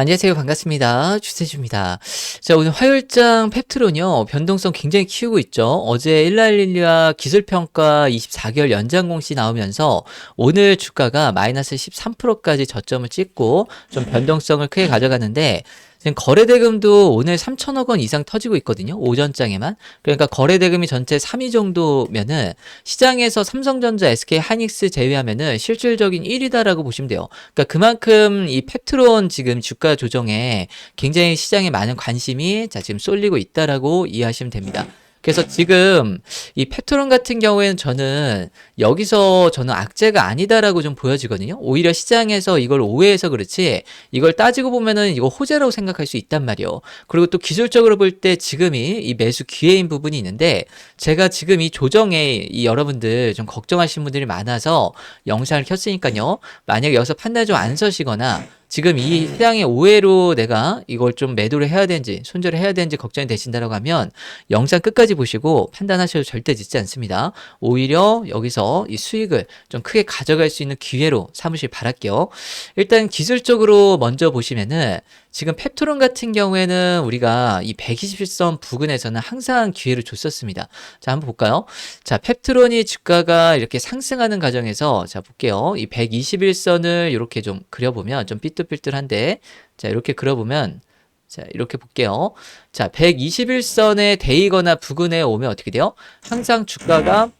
안녕하세요. 반갑습니다. 주세주입니다. 자, 오늘 화요일장 펩트론요, 변동성 굉장히 키우고 있죠. 어제 일라일리아 기술평가 24개월 연장 공시 나오면서 오늘 주가가 마이너스 13%까지 저점을 찍고 좀 변동성을 크게 가져갔는데, 지금 거래대금도 오늘 3천억 원 이상 터지고 있거든요. 오전장에만. 그러니까 거래대금이 전체 3위 정도면은 시장에서 삼성전자, SK 하이닉스 제외하면은 실질적인 1위다라고 보시면 돼요. 그러니까 그만큼 이 페트론 지금 주가 조정에 굉장히 시장에 많은 관심이 자 지금 쏠리고 있다라고 이해하시면 됩니다. 그래서 지금 이 페트론 같은 경우에는 저는 여기서 저는 악재가 아니다라고 좀 보여지거든요. 오히려 시장에서 이걸 오해해서 그렇지 이걸 따지고 보면은 이거 호재라고 생각할 수 있단 말이요. 그리고 또 기술적으로 볼 때 지금이 이 매수 기회인 부분이 있는데 제가 지금 이 조정에 이 여러분들 좀 걱정하시는 분들이 많아서 영상을 켰으니까요. 만약에 여기서 판단 좀 안 서시거나 지금 이 시장의 오해로 내가 이걸 좀 매도를 해야 되는지 손절을 해야 되는지 걱정이 되신다라고 하면 영상 끝까지 보시고 판단하셔도 절대 늦지 않습니다. 오히려 여기서 이 수익을 좀 크게 가져갈 수 있는 기회로 삼으실 바랄게요. 일단 기술적으로 먼저 보시면은 지금 펩토론 같은 경우에는 우리가 이 121선 부근에서는 항상 기회를 줬었습니다. 자, 한번 볼까요? 자, 펩트론이 주가가 이렇게 상승하는 과정에서 자, 볼게요. 이 121선을 이렇게 좀 그려보면 좀 삐뚤삐뚤한데 자, 이렇게 그려보면 자, 이렇게 볼게요. 자, 121선에 대이거나 부근에 오면 어떻게 돼요? 항상 주가가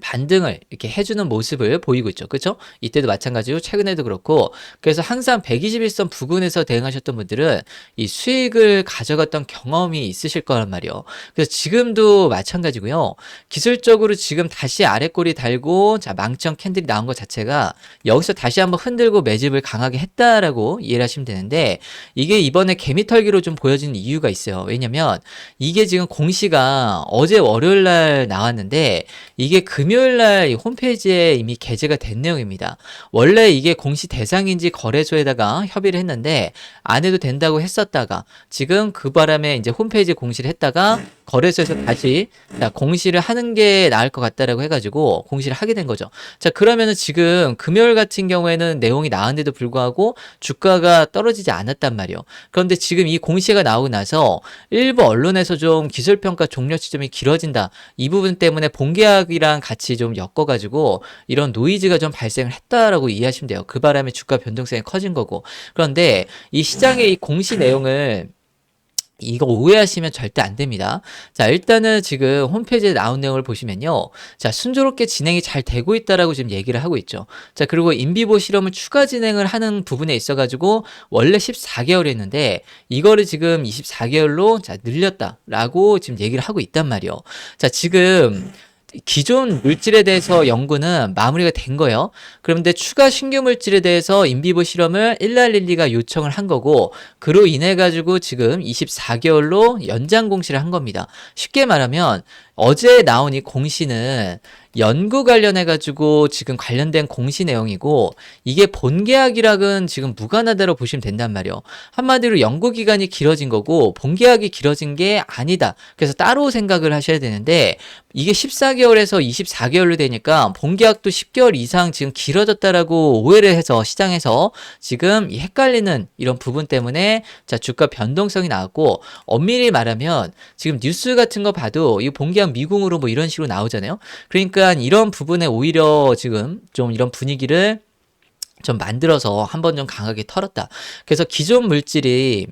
반등을 이렇게 해주는 모습을 보이고 있죠. 그렇죠? 이때도 마찬가지로 최근에도 그렇고 그래서 항상 121선 부근에서 대응하셨던 분들은 이 수익을 가져갔던 경험이 있으실 거란 말이에요. 그래서 지금도 마찬가지고요. 기술적으로 지금 다시 아래 꼬리 달고 자 망청 캔들이 나온 것 자체가 여기서 다시 한번 흔들고 매집을 강하게 했다라고 이해를 하시면 되는데 이게 이번에 개미털기로 좀 보여지는 이유가 있어요. 왜냐면 이게 지금 공시가 어제 월요일 날 나왔는데 이게 금 요일 날 홈페이지에 이미 게재가 된 내용입니다. 원래 이게 공시 대상인지 거래소에다가 협의를 했는데 안 해도 된다고 했었다가 지금 그 바람에 이제 홈페이지 공시를 했다가 거래소에서 다시 자, 공시를 하는 게 나을 것 같다라고 해가지고 공시를 하게 된 거죠. 자 그러면은 지금 금요일 같은 경우에는 내용이 나왔는데도 불구하고 주가가 떨어지지 않았단 말이에요. 그런데 지금 이 공시가 나오고 나서 일부 언론에서 좀 기술평가 종료 시점이 길어진다. 이 부분 때문에 본계약이랑 같이 좀 엮어가지고 이런 노이즈가 좀 발생을 했다라고 이해하시면 돼요. 그 바람에 주가 변동성이 커진 거고. 그런데 이 시장의 이 공시 내용을 이거 오해하시면 절대 안 됩니다. 자, 일단은 지금 홈페이지에 나온 내용을 보시면요. 자, 순조롭게 진행이 잘 되고 있다라고 지금 얘기를 하고 있죠. 자, 그리고 인비보 실험을 추가 진행을 하는 부분에 있어가지고 원래 14개월이었는데 이거를 지금 24개월로 자, 늘렸다라고 지금 얘기를 하고 있단 말이요. 자, 지금 기존 물질에 대해서 연구는 마무리가 된 거예요. 그런데 추가 신규 물질에 대해서 인비보 실험을 1날1리가 요청을 한 거고 그로 인해 가지고 지금 24개월로 연장 공시를 한 겁니다. 쉽게 말하면 어제 나온 이 공시는 연구 관련해 가지고 지금 관련된 공시 내용이고 이게 본계약이랑은 지금 무관하다로 보시면 된단 말이에요. 한마디로 연구 기간이 길어진 거고 본계약이 길어진 게 아니다. 그래서 따로 생각을 하셔야 되는데 이게 14개월에서 24개월로 되니까 본계약도 10개월 이상 지금 길어졌다라고 오해를 해서 시장에서 지금 이 헷갈리는 이런 부분 때문에 자 주가 변동성이 나왔고 엄밀히 말하면 지금 뉴스 같은 거 봐도 이 본계약 미궁으로 뭐 이런 식으로 나오잖아요. 그러니까 이런 부분에 오히려 지금 좀 이런 분위기를 좀 만들어서 한 번 좀 강하게 털었다. 그래서 기존 물질이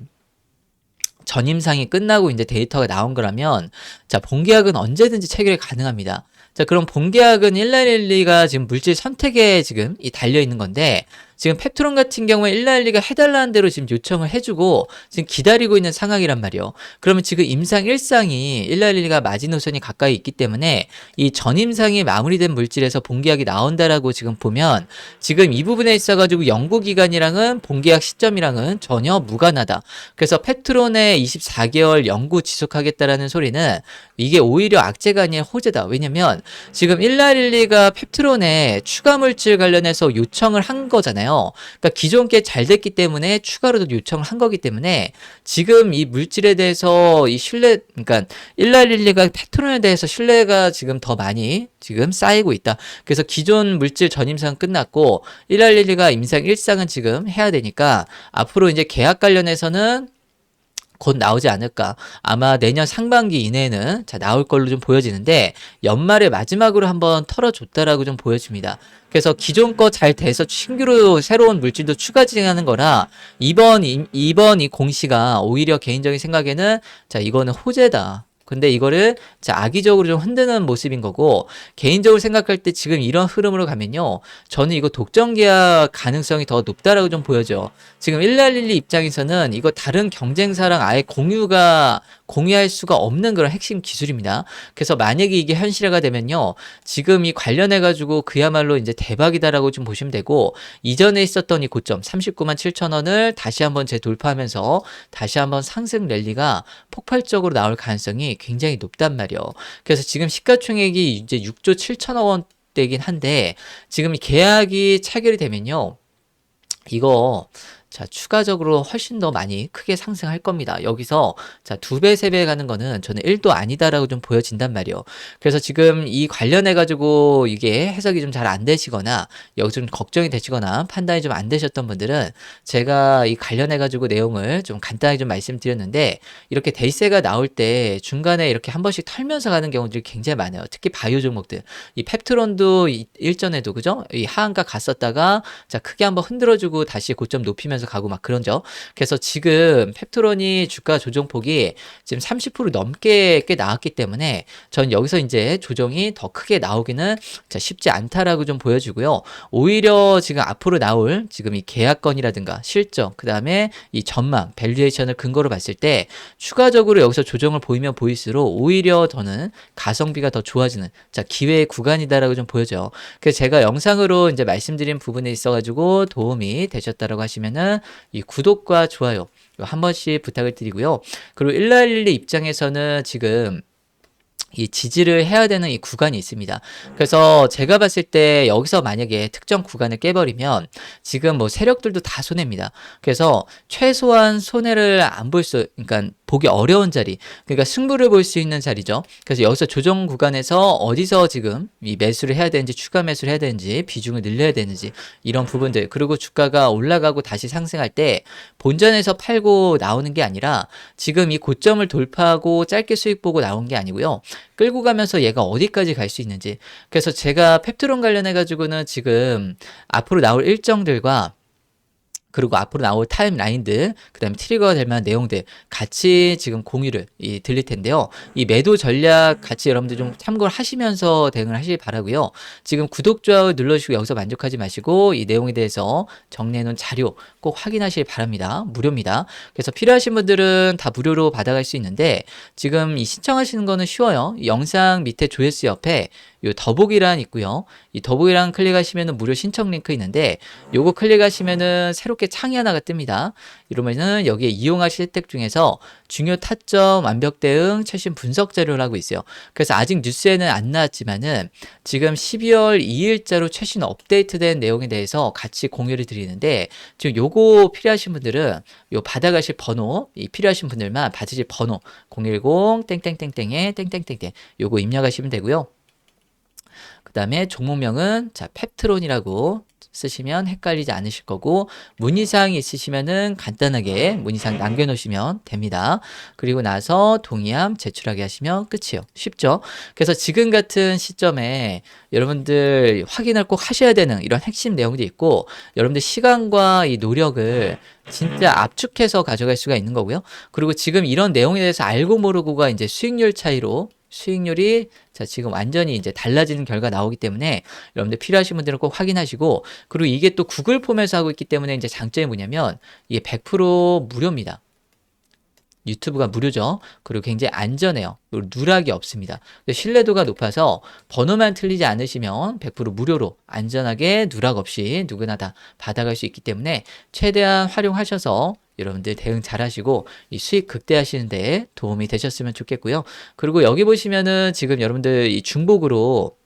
전임상이 끝나고 이제 데이터가 나온 거라면 자 본계약은 언제든지 체결이 가능합니다. 자 그럼 본계약은 1날1리가 지금 물질 선택에 지금 이 달려 있는 건데 지금 펩트론 같은 경우에 1날1리가 해달라는 대로 지금 요청을 해주고 지금 기다리고 있는 상황이란 말이에요. 그러면 지금 임상 1상이 1날1리가 마지노선이 가까이 있기 때문에 이 전임상이 마무리된 물질에서 본계약이 나온다라고 지금 보면 지금 이 부분에 있어가지고 연구기간이랑은 본계약 시점이랑은 전혀 무관하다. 그래서 펩트론의 24개월 연구 지속하겠다라는 소리는 이게 오히려 악재가 아니라 호재다. 왜냐면 지금 1날1리가 펩트론에 추가 물질 관련해서 요청을 한 거잖아요. 됐잖아요. 그러니까 기존 게 잘 됐기 때문에 추가로도 요청을 한 거기 때문에 지금 이 물질에 대해서 이 신뢰, 그러니까 1112가 패트론에 대해서 신뢰가 지금 더 많이 지금 쌓이고 있다. 그래서 기존 물질 전임상 끝났고 1112가 임상 1상은 지금 해야 되니까 앞으로 이제 계약 관련해서는 곧 나오지 않을까. 아마 내년 상반기 이내에는 자, 나올 걸로 좀 보여지는데 연말에 마지막으로 한번 털어줬다라고 좀 보여집니다. 그래서 기존 거 잘 돼서 신규로 새로운 물질도 추가 진행하는 거라 이번 이, 이번 이 공시가 오히려 개인적인 생각에는 자 이거는 호재다. 근데 이거를 자 악의적으로 좀 흔드는 모습인 거고 개인적으로 생각할 때 지금 이런 흐름으로 가면요. 저는 이거 독점 계약 가능성이 더 높다라고 좀 보여져 지금 1112 입장에서는 이거 다른 경쟁사랑 아예 공유가 공유할 수가 없는 그런 핵심 기술입니다. 그래서 만약에 이게 현실화가 되면요. 지금 이 관련해 가지고 그야말로 이제 대박이다라고 좀 보시면 되고 이전에 있었던 이 고점 39만 7천 원을 다시 한번 재돌파하면서 다시 한번 상승 랠리가 폭발적으로 나올 가능성이 굉장히 높단 말이에요. 그래서 지금 시가총액이 이제 6조 7천억 원대긴 한데 지금 이 계약이 체결이 되면요. 이거 자, 추가적으로 훨씬 더 많이 크게 상승할 겁니다. 여기서 자, 두 배, 세 배 가는 거는 저는 1도 아니다라고 좀 보여진단 말이에요. 그래서 지금 이 관련해 가지고 이게 해석이 좀 잘 안 되시거나 여기 좀 걱정이 되시거나 판단이 좀 안 되셨던 분들은 제가 이 관련해 가지고 내용을 좀 간단하게 좀 말씀드렸는데 이렇게 데이세가 나올 때 중간에 이렇게 한 번씩 털면서 가는 경우들이 굉장히 많아요. 특히 바이오 종목들. 이 펩트론도 이- 일전에도 그죠? 이 하한가 갔었다가 자, 크게 한번 흔들어 주고 다시 고점 높이면서 가고 막 그런죠. 그래서 지금 펩트론이 주가 조정폭이 지금 30% 넘게 꽤 나왔기 때문에 전 여기서 이제 조정이 더 크게 나오기는 자, 쉽지 않다라고 좀 보여지고요. 오히려 지금 앞으로 나올 지금 이 계약건이라든가 실적, 그 다음에 이 전망, 밸류에이션을 근거로 봤을 때 추가적으로 여기서 조정을 보이면 보일수록 오히려 저는 가성비가 더 좋아지는 자, 기회의 구간이다라고 좀 보여져요. 그래서 제가 영상으로 이제 말씀드린 부분에 있어가지고 도움이 되셨다라고 하시면은 이 구독과 좋아요 한 번씩 부탁을 드리고요. 그리고 1112 입장에서는 지금 이 지지를 해야 되는 이 구간이 있습니다. 그래서 제가 봤을 때 여기서 만약에 특정 구간을 깨버리면 지금 뭐 세력들도 다 손해입니다. 그래서 최소한 손해를 안 볼 수, 그러니까 보기 어려운 자리, 그러니까 승부를 볼 수 있는 자리죠. 그래서 여기서 조정 구간에서 어디서 지금 이 매수를 해야 되는지 추가 매수를 해야 되는지 비중을 늘려야 되는지 이런 부분들 그리고 주가가 올라가고 다시 상승할 때 본전에서 팔고 나오는 게 아니라 지금 이 고점을 돌파하고 짧게 수익 보고 나온 게 아니고요. 끌고 가면서 얘가 어디까지 갈 수 있는지. 그래서 제가 펩트론 관련해 가지고는 지금 앞으로 나올 일정들과 그리고 앞으로 나올 타임라인들, 그 다음에 트리거가 될 만한 내용들 같이 지금 공유를 이, 드릴 텐데요. 이 매도 전략 같이 여러분들 좀 참고를 하시면서 대응을 하시길 바라고요. 지금 구독, 좋아요 눌러주시고 여기서 만족하지 마시고 이 내용에 대해서 정리해놓은 자료 꼭 확인하시길 바랍니다. 무료입니다. 그래서 필요하신 분들은 다 무료로 받아갈 수 있는데 지금 이 신청하시는 거는 쉬워요. 이 영상 밑에 조회수 옆에 요 더보기란 있고요. 이 더보기란 클릭하시면은 무료 신청 링크 있는데 요거 클릭하시면은 새롭게 창이 하나가 뜹니다. 이러면은 여기에 이용하실 혜택 중에서 중요 타점 완벽 대응 최신 분석 자료를 하고 있어요. 그래서 아직 뉴스에는 안 나왔지만은 지금 12월 2일자로 최신 업데이트된 내용에 대해서 같이 공유를 드리는데 지금 요거 필요하신 분들은 요 받아가실 번호 이 필요하신 분들만 받으실 번호 010 땡땡땡땡에 땡땡땡땡 요거 입력하시면 되고요. 그 다음에 종목명은 자 펩트론이라고 쓰시면 헷갈리지 않으실 거고 문의사항이 있으시면은 간단하게 문의사항 남겨놓으시면 됩니다. 그리고 나서 동의함 제출하게 하시면 끝이에요. 쉽죠? 그래서 지금 같은 시점에 여러분들 확인을 꼭 하셔야 되는 이런 핵심 내용들이 있고 여러분들 시간과 이 노력을 진짜 압축해서 가져갈 수가 있는 거고요. 그리고 지금 이런 내용에 대해서 알고 모르고가 이제 수익률 차이로 수익률이 자 지금 완전히 이제 달라지는 결과 나오기 때문에 여러분들 필요하신 분들은 꼭 확인하시고 그리고 이게 또 구글 폼에서 하고 있기 때문에 이제 장점이 뭐냐면 이게 100% 무료입니다. 유튜브가 무료죠. 그리고 굉장히 안전해요. 그리고 누락이 없습니다. 신뢰도가 높아서 번호만 틀리지 않으시면 100% 무료로 안전하게 누락 없이 누구나 다 받아갈 수 있기 때문에 최대한 활용하셔서 여러분들 대응 잘 하시고 이 수익 극대화하시는 데 도움이 되셨으면 좋겠고요. 그리고 여기 보시면은 지금 여러분들 이 중복으로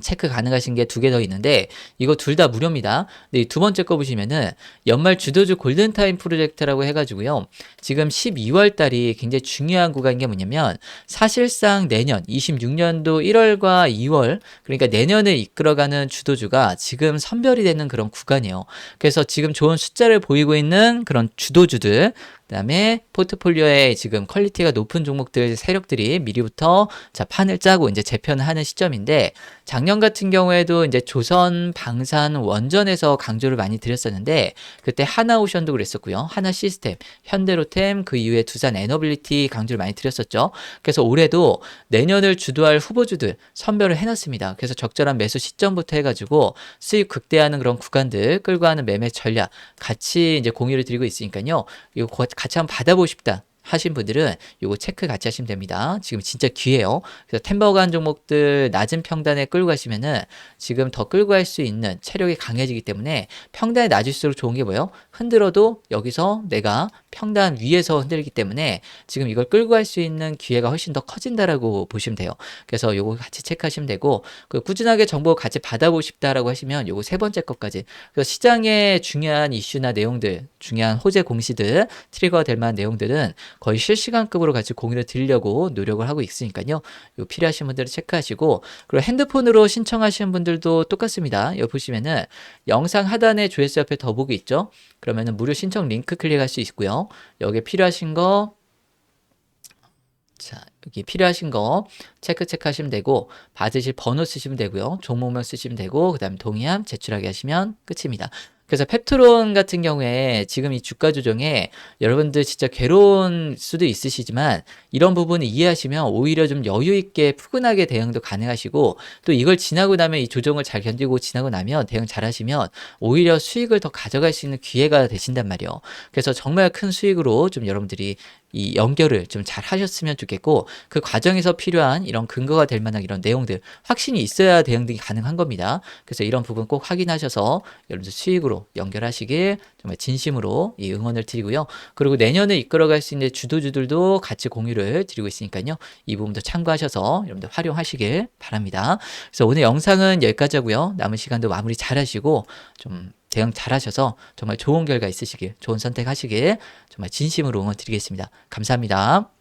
체크 가능하신 게 두 개 더 있는데 이거 둘 다 무료입니다. 근데 이두 번째 거 보시면은 연말 주도주 골든타임 프로젝트라고 해가지고요. 지금 12월 달이 굉장히 중요한 구간인 게 뭐냐면 사실상 내년 26년도 1월과 2월 그러니까 내년을 이끌어가는 주도주가 지금 선별이 되는 그런 구간이에요. 그래서 지금 좋은 숫자를 보이고 있는 그런 주도주들 그다음에 포트폴리오에 지금 퀄리티가 높은 종목들 세력들이 미리부터 자 판을 짜고 이제 재편을 하는 시점인데 작년 같은 경우에도 이제 조선 방산 원전에서 강조를 많이 드렸었는데 그때 하나오션도 그랬었고요. 하나 시스템, 현대로템 그 이후에 두산 에너빌리티 강조를 많이 드렸었죠. 그래서 올해도 내년을 주도할 후보주들 선별을 해놨습니다. 그래서 적절한 매수 시점부터 해가지고 수익 극대화하는 그런 구간들 끌고 가는 매매 전략 같이 이제 공유를 드리고 있으니까요. 이거 고- 같이 한번 받아보고 싶다. 하신 분들은 요거 체크 같이 하시면 됩니다. 지금 진짜 기회예요. 그래서 템버간 종목들 낮은 평단에 끌고 가시면은 지금 더 끌고 갈 수 있는 체력이 강해지기 때문에 평단이 낮을수록 좋은 게 뭐예요? 흔들어도 여기서 내가 평단 위에서 흔들기 때문에 지금 이걸 끌고 갈 수 있는 기회가 훨씬 더 커진다라고 보시면 돼요. 그래서 요거 같이 체크하시면 되고 그 꾸준하게 정보 같이 받아보고 싶다라고 하시면 요거 세 번째 것까지 그래서 시장의 중요한 이슈나 내용들 중요한 호재 공시들 트리거 될 만한 내용들은 거의 실시간급으로 같이 공유를 드리려고 노력을 하고 있으니까요. 요 필요하신 분들은 체크하시고 그리고 핸드폰으로 신청하시는 분들도 똑같습니다. 여기 보시면은 영상 하단에 조회수 옆에 더보기 있죠. 그러면은 무료 신청 링크 클릭할 수 있고요. 여기 필요하신 거 자, 여기 필요하신 거 체크 체크하시면 되고 받으실 번호 쓰시면 되고요. 종목명 쓰시면 되고 그다음에 동의함 제출하게 하시면 끝입니다. 그래서 펩트론 같은 경우에 지금 이 주가 조정에 여러분들 진짜 괴로운 수도 있으시지만 이런 부분을 이해하시면 오히려 좀 여유 있게 푸근하게 대응도 가능하시고 또 이걸 지나고 나면 이 조정을 잘 견디고 지나고 나면 대응 잘 하시면 오히려 수익을 더 가져갈 수 있는 기회가 되신단 말이에요. 그래서 정말 큰 수익으로 좀 여러분들이 이 연결을 좀 잘 하셨으면 좋겠고 그 과정에서 필요한 이런 근거가 될 만한 이런 내용들 확신이 있어야 대응이 가능한 겁니다. 그래서 이런 부분 꼭 확인하셔서 여러분들 수익으로 연결하시길 정말 진심으로 이 응원을 드리고요. 그리고 내년을 이끌어갈 수 있는 주도주들도 같이 공유를 드리고 있으니까요. 이 부분도 참고하셔서 여러분들 활용하시길 바랍니다. 그래서 오늘 영상은 여기까지 하고요. 남은 시간도 마무리 잘 하시고 좀 대응 잘 하셔서 정말 좋은 결과 있으시길, 좋은 선택 하시길 정말 진심으로 응원 드리겠습니다. 감사합니다.